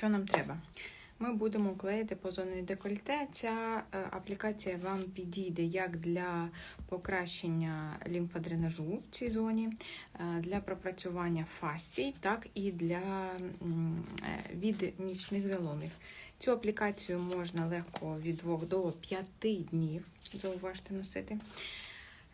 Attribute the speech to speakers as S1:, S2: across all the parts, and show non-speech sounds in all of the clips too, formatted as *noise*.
S1: що нам треба? Ми будемо клеїти по зоні декольте. Ця е, аплікація вам підійде як для покращення лімфодренажу в цій зоні, е, для пропрацювання фасцій, так і для е, від нічних заломів. Цю аплікацію можна легко від 2 до 5 днів, зауважте носити.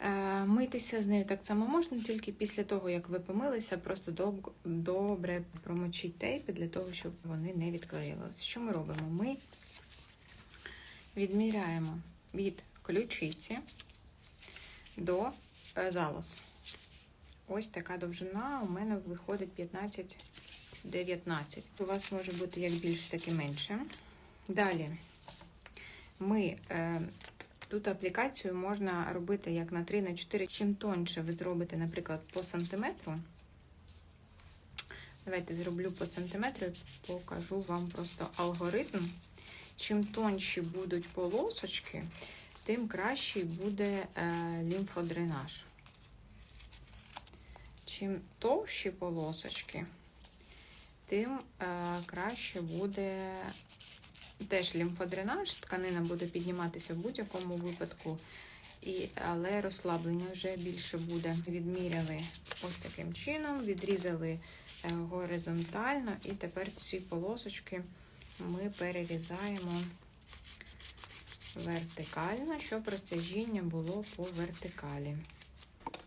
S1: Е, Митися з нею так само можна, тільки після того, як ви помилися, просто доб- добре промочіть тейпи для того, щоб вони не відклеювалися. Що ми робимо? Ми відміряємо від ключиці до е, залоз. Ось така довжина у мене виходить 15-19. У вас може бути як більше, так і менше. Далі ми е, Тут аплікацію можна робити як на 3 на 4. Чим тоньше ви зробите, наприклад, по сантиметру. Давайте зроблю по сантиметру і покажу вам просто алгоритм. Чим тонші будуть полосочки, тим кращий буде е, лімфодренаж. Чим товщі полосочки, тим е, краще буде теж лімфодренаж, тканина буде підніматися в будь-якому випадку, і, але розслаблення вже більше буде. Відміряли ось таким чином, відрізали е, горизонтально, і тепер ці полосочки ми перерізаємо вертикально, щоб розтяжіння було по вертикалі.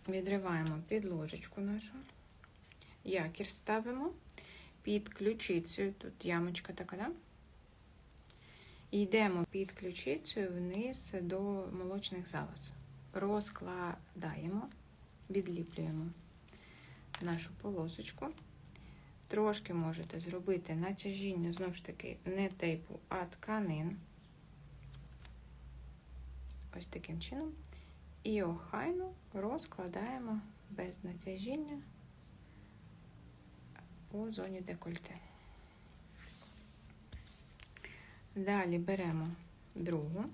S1: Відриваємо підложечку нашу, якір ставимо під ключицею, тут ямочка така, да? І йдемо під ключицею вниз до молочних залоз. Розкладаємо, відліплюємо нашу полосочку. Трошки можете зробити натяжіння, знову ж таки, не тейпу, а тканин. Ось таким чином. І охайно розкладаємо без натяжіння по зоні декольте. Далі беремо другу,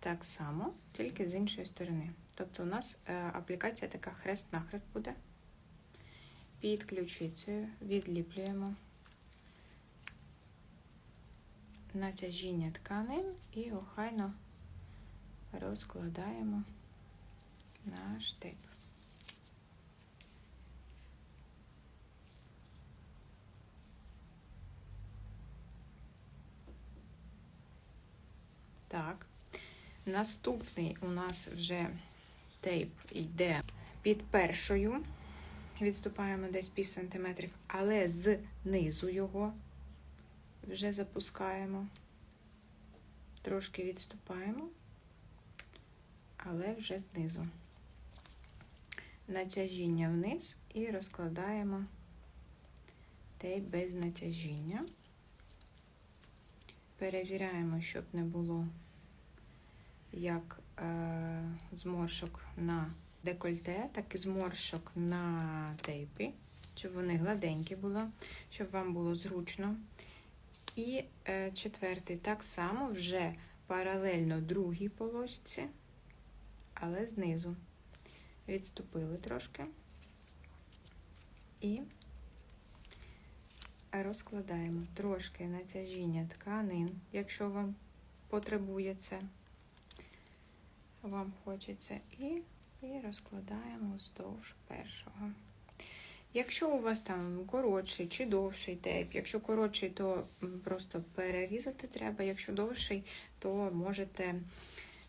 S1: так само, тільки з іншої сторони. Тобто у нас е, аплікація така хрест-нахрест буде. Під ключицею відліплюємо натяжіння тканин і охайно розкладаємо наш тип. Так. Наступний у нас вже тейп йде під першою. Відступаємо десь пів сантиметрів, але знизу його вже запускаємо. Трошки відступаємо, але вже знизу. Натяжіння вниз і розкладаємо тейп без натяжіння. Перевіряємо, щоб не було як е, зморшок на декольте, так і зморшок на тейпі, щоб вони гладенькі були, щоб вам було зручно. І е, четвертий так само вже паралельно другій полосці, але знизу. Відступили трошки і розкладаємо трошки натяжіння тканин, якщо вам потребує це, вам хочеться, і, і розкладаємо вздовж першого. Якщо у вас там коротший чи довший тейп, якщо коротший, то просто перерізати треба, якщо довший, то можете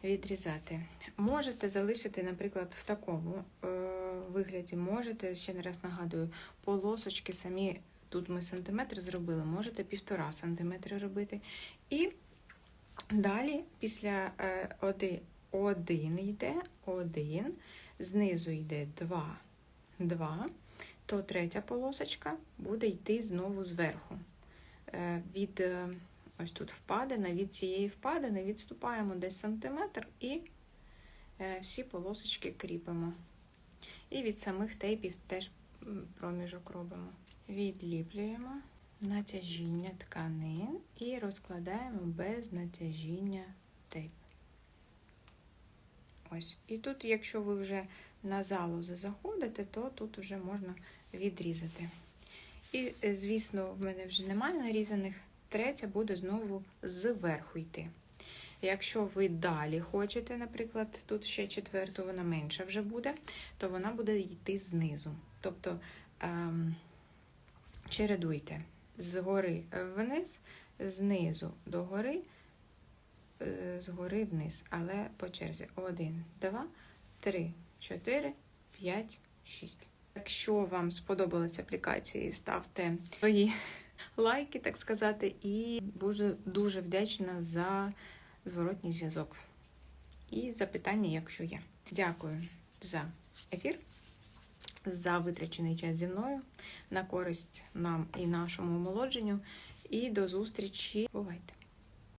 S1: відрізати. Можете залишити, наприклад, в такому е, вигляді, можете, ще не раз нагадую, полосочки самі Тут ми сантиметр зробили, можете півтора сантиметри робити. І далі, після е, один, один йде, один, знизу йде два, два, то третя полосочка буде йти знову зверху. Е, від е, ось тут впадина, від цієї впадини відступаємо десь сантиметр і всі полосочки кріпимо. І від самих тейпів теж проміжок робимо. Відліплюємо натяжіння тканин і розкладаємо без натяжіння тейп. Ось. І тут, якщо ви вже на залози заходите, то тут вже можна відрізати. І, е, звісно, в мене вже немає нарізаних. Третя буде знову зверху йти. Якщо ви далі хочете, наприклад, тут ще четверту, вона менша вже буде, то вона буде йти знизу. Тобто ем, чередуйте згори вниз, знизу до гори, згори вниз, але по черзі. Один, два, три, чотири, п'ять, шість. Якщо вам сподобалися аплікації, ставте свої *laughs* лайки, так сказати, і буду дуже вдячна за зворотній зв'язок. І запитання, якщо є. Дякую за ефір, за витрачений час зі мною на користь нам і нашому омолодженню. І до зустрічі. Бувайте!